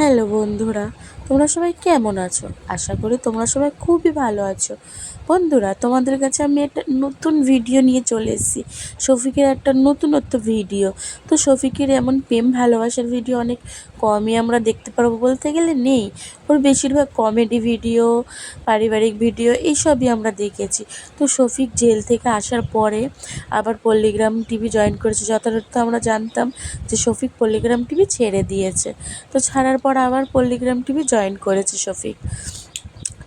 Hello বন্ধুরা, তোমরা সবাই কেমন আছো? আশা করি তোমরা সবাই খুবই ভালো আছো। বন্ধুরা, তোমাদের কাছে আমি একটা নতুন ভিডিও নিয়ে চলে এসেছি। শফিকের একটা নতুনত্ব ভিডিও তো শফিকের এমন প্রেম ভালোবাসার ভিডিও অনেক কমই আমরা দেখতে পারব বলতে গেলে নেই। ওর বেশিরভাগ কমেডি ভিডিও পারিবারিক ভিডিও এইসবই আমরা দেখেছি। তো শফিক জেল থেকে আসার পরে আবার পল্লিগ্রাম টিভি জয়েন করেছে। যথাযথ আমরা জানতাম যে শফিক পল্লিগ্রাম টিভি ছেড়ে দিয়েছে। তো ছাড়ার পর আবার পল্লিগ্রাম টিভি জয়েন করেছে শফিক।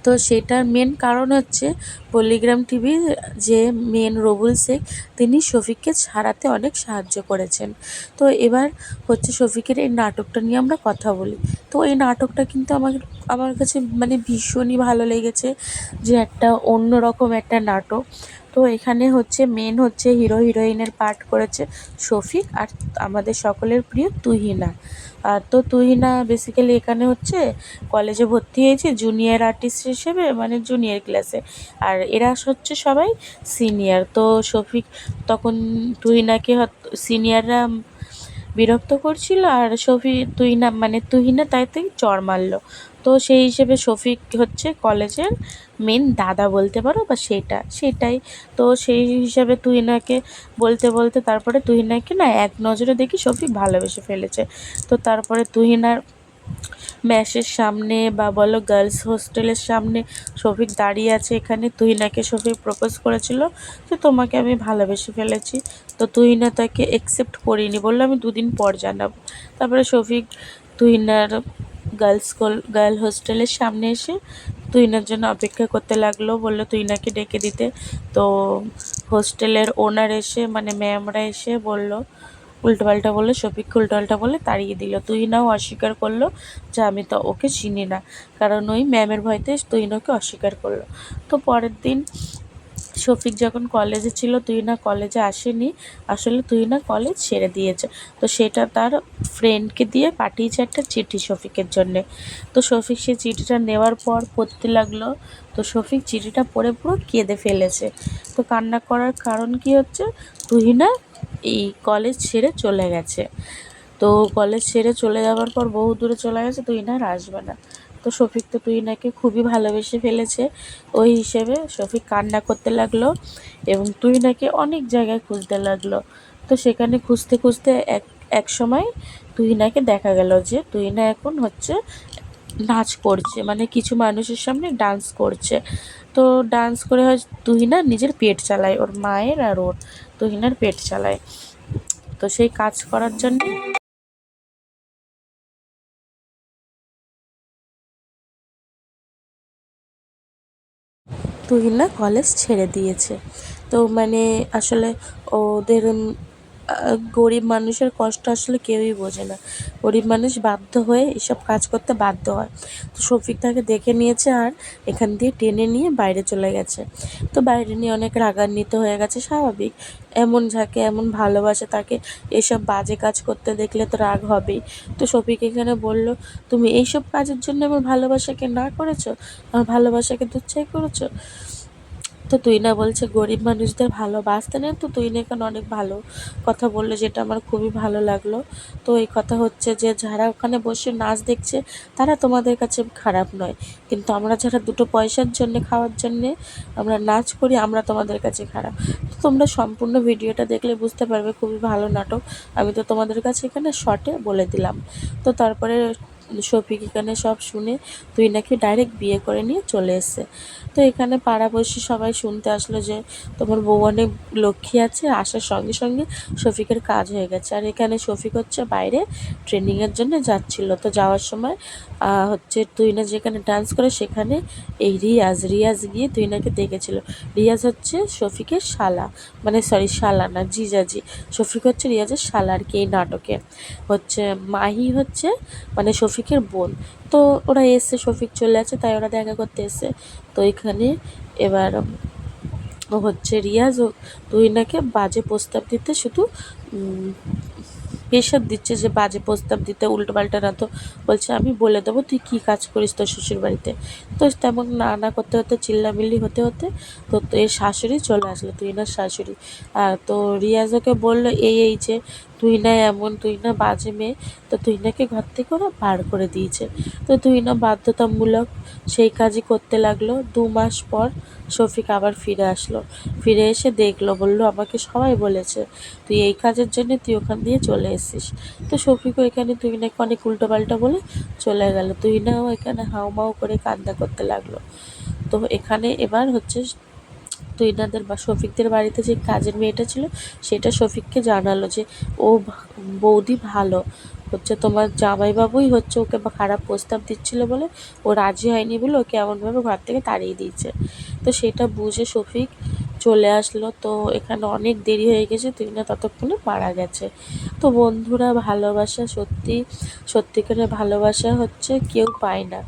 তো সেটার মেন কারণ হচ্ছে পল্লিগ্রাম টিভির যে মেন রবুল শেখ, তিনি শফিককে ছাড়াতে অনেক সাহায্য করেছেন। তো এবার হচ্ছে শফিকের এই নাটকটা নিয়ে আমরা কথা বলি। তো এই নাটকটা কিন্তু আমার আমার কাছে মানে ভীষণই ভালো লেগেছে যে একটা অন্যরকম একটা নাটক। তো এখানে হচ্ছে মেন হচ্ছে হিরো হিরোইনের পার্ট করেছে শফিক আর আমাদের সকলের প্রিয় তুহিনা। আর তো তুহিনা বেসিক্যালি এখানে হচ্ছে কলেজে ভর্তি হয়েছে জুনিয়র আর্টিস্ট হিসেবে মানে জুনিয়র ক্লাসে আর এরা হচ্ছে সবাই সিনিয়র তো শফিক তখন তুহিনাকে সিনিয়ররা বিরক্ত করছিল আর শফি, তুহিনা মানে তুহিনা তাই থেকে চড় মারলো। তো সেই হিসেবে শফিক হচ্ছে কলেজের মেন দাদা বলতে পারো বা সেটা, সেটাই। তো সেই হিসাবে তুই তুহিনাকে বলতে বলতে তারপরে তুহিনাকে না এক নজরে দেখি শফিক ভালোবেসে ফেলেছে। তো তারপরে তুহিনার ম্যাসের সামনে বা বলো গার্লস হোস্টেলের সামনে শফিক দাঁড়িয়ে আছে এখানে, তুহিনাকে শফিক প্রপোজ করেছিল যে তোমাকে আমি ভালোবেসে ফেলেছি। তো তুহিনা তাকে অ্যাকসেপ্ট করিনি, বলল আমি দুদিন পর জানাব। তারপরে শফিক তুহিনার গার্লস গার্ল হোস্টেলের সামনে এসে তুহিনার জন্য অপেক্ষা করতে লাগল। বলল তুহিনাকে ডেকে দিতে। তো হোস্টেলের ওনার এসে মানে ম্যামরা এসে বলল, উল্টোপাল্টা বলল, শফিককে উল্টোপাল্টা বলে তাড়িয়ে দিল। তুহিনাও অস্বীকার করল যে, আমি তো ওকে চিনি না। কারণ ওই ম্যামের ভয়তে তুহিনাকে অস্বীকার করল। তো পরের দিন শফিক যখন কলেজে ছিল, তুই না কলেজে আসেনি। আসলে তুই না কলেজ ছেড়ে দিয়েছে। তো সেটা তার ফ্রেন্ডকে দিয়ে পাঠিয়েছে একটা চিঠি শফিকের জন্যে। তো শফিক সেই চিঠিটা নেওয়ার পর পড়তে লাগল। তো শফিক চিঠিটা পড়ে পুরো কেঁদে ফেলেছে। তো কান্না করার কারণ কি হচ্ছে? তুহিনা এই কলেজ ছেড়ে চলে গেছে। তো কলেজ ছেড়ে চলে যাওয়ার পর বহু দূরে চলে গেছে তুহিনা আর আসবে না। তো শফিক তো তুহিনাকে খুবই ভালোবেসে ফেলেছে। ওই হিসেবে শফিক কান্না করতে লাগল এবং তুহিনাকে অনেক জায়গায় খুঁজতে লাগল। তো সেখানে খুঁজতে খুঁজতে এক এক সময় তুহিনাকে দেখা গেল যে তুহিনা এখন হচ্ছে নাচ করছে মানে কিছু মানুষের সামনে ডান্স করছে। তো ডান্স করে হয় তুহিনা নিজের পেট চালায়, ওর মায়ের আর ওর তুহিনার পেট চালায়। তো সেই কাজ করার জন্য তুহিনা কলেজ ছেড়ে দিয়েছে। তো মানে আসলে ওদের গরিব মানুষের কষ্ট আসলে কেউই বোঝে না। গরিব মানুষ বাধ্য হয়ে এসব কাজ করতে বাধ্য হয়। তো শফিক তাকে দেখে নিয়েছে আর এখান দিয়ে টেনে নিয়ে বাইরে চলে গেছে। তো বাইরে নিয়ে অনেক রাগান্বিত হয়ে গেছে, স্বাভাবিক। এমন যাকে এমন ভালোবাসে, তাকে এসব বাজে কাজ করতে দেখলে তো রাগ হবেই। তো শফিক এখানে বলল, তুমি এইসব কাজের জন্য আমার ভালোবাসাকে না করেছ? আমার ভালোবাসাকে দুচ্ছাই করেছ? তো তুই না বলছে গরিব মানুষদের ভালোবাসতে নেই, তো তুই না এখানে অনেক ভালো কথা বলল, যেটা আমার খুবই ভালো লাগল। তো এই কথা হচ্ছে যে, যারা ওখানে বসে নাচ দেখছে, তারা তোমাদের কাছে খারাপ নয়। কিন্তু আমরা যারা দুটো পয়সার জন্য, খাওয়ার জন্যে আমরা নাচ করি, আমরা তোমাদের কাছে খারাপ। তো তোমরা সম্পূর্ণ ভিডিওটা দেখলে বুঝতে পারবে, খুবই ভালো নাটক। আমি তো তোমাদের কাছে এখানে শর্টে বলে দিলাম। তো তারপরে শফিক এখানে সব শুনে তুই নাকি ডাইরেক্ট বিয়ে করে নিয়ে চলে এসছে। তো এখানে পাড়া পাড়াপড়শি সবাই শুনতে আসলো যে তোমার বউ অনেক লক্ষ্মী আছে, আসার সঙ্গে সঙ্গে শফিকের কাজ হয়ে গেছে। আর এখানে শফিক হচ্ছে বাইরে ট্রেনিংয়ের জন্য যাচ্ছিল। তো যাওয়ার সময় হচ্ছে তুই না যেখানে ডান্স করে সেখানে এই রিয়াজ রিয়াজ গিয়ে তুই নাকি দেখেছিল। রিয়াজ হচ্ছে শফিকের শালা মানে সরি শালা না, জিজাজি। শফিক হচ্ছে রিয়াজের শালা আর কি এই নাটকে। হচ্ছে মাহি হচ্ছে মানে শফিকের বোন। তো ওরা এসছে শফিক চলে আছে তাই ওরা দেখা করতে এসছে তো এখানে এবার হচ্ছে রিয়াজ তুহিনাকে বাজে প্রস্তাব দিতে শুধু প্রেশার দিচ্ছে যে বাজে প্রস্তাব দিতে উল্টো পাল্টা না তো বলছে, আমি বলে দেবো তুই কী কাজ করিস তোর শ্বশুর বাড়িতে তো তেমন না না করতে হতে চিল্লামিল্লি হতে হতে তো এর শাশুড়ি চলে আসলো, তুই না শাশুড়ি। আর তো রিয়াজ ওকে বলল, এই এই যে তুই না এমন, তুই না বাজে মেয়ে, তো তুই নাকি ঘর থেকে ওরা বার করে দিয়েছে। তো তুই না বাধ্যতামূলক সেই কাজই করতে লাগল। দু মাস পর শফিক আবার ফিরে আসলো। ফিরে এসে দেখল, বলল, আমাকে সবাই বলেছে, তুই এই কাজের জন্য তুই ওখান দিয়ে চলে এসেছিস। তো শফিকও এখানে, তুই নাকি অনেক উল্টো পাল্টা বলে চলে গেল। তুই নাও এখানে হাউমাউ করে কান্দা করতে লাগল। তো এখানে এবার হচ্ছে তুইনাদের বা শফিকদের বাড়িতে যে কাজের মেয়েটা ছিল, সেটা শফিককে জানালো যে ও বৌদি ভালো। হচ্ছে তোমার জামাইবাবুই হচ্ছে ওকে খারাপ প্রস্তাব দিচ্ছিল বলে ও রাজি হয়নি বলে ওকে এমনভাবে ঘর থেকে তাড়িয়ে দিয়েছে। তো সেটা বুঝে শফিক চলে আসলো। তো এখানে অনেক দেরি হয়ে গেছে না ততক্ষণে মারা গেছে। তো বন্ধুরা, ভালোবাসা সত্যি, সত্যিকারের ভালোবাসা হচ্ছে কেউ পায় না।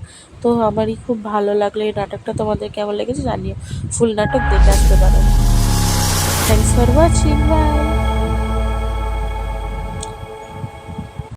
তো আমারই খুব ভালো লাগল এই নাটকটা। তোমাদের কেমন লেগেছে জানিও। ফুল নাটক দেখে আসতে পারো। Thanks for watching by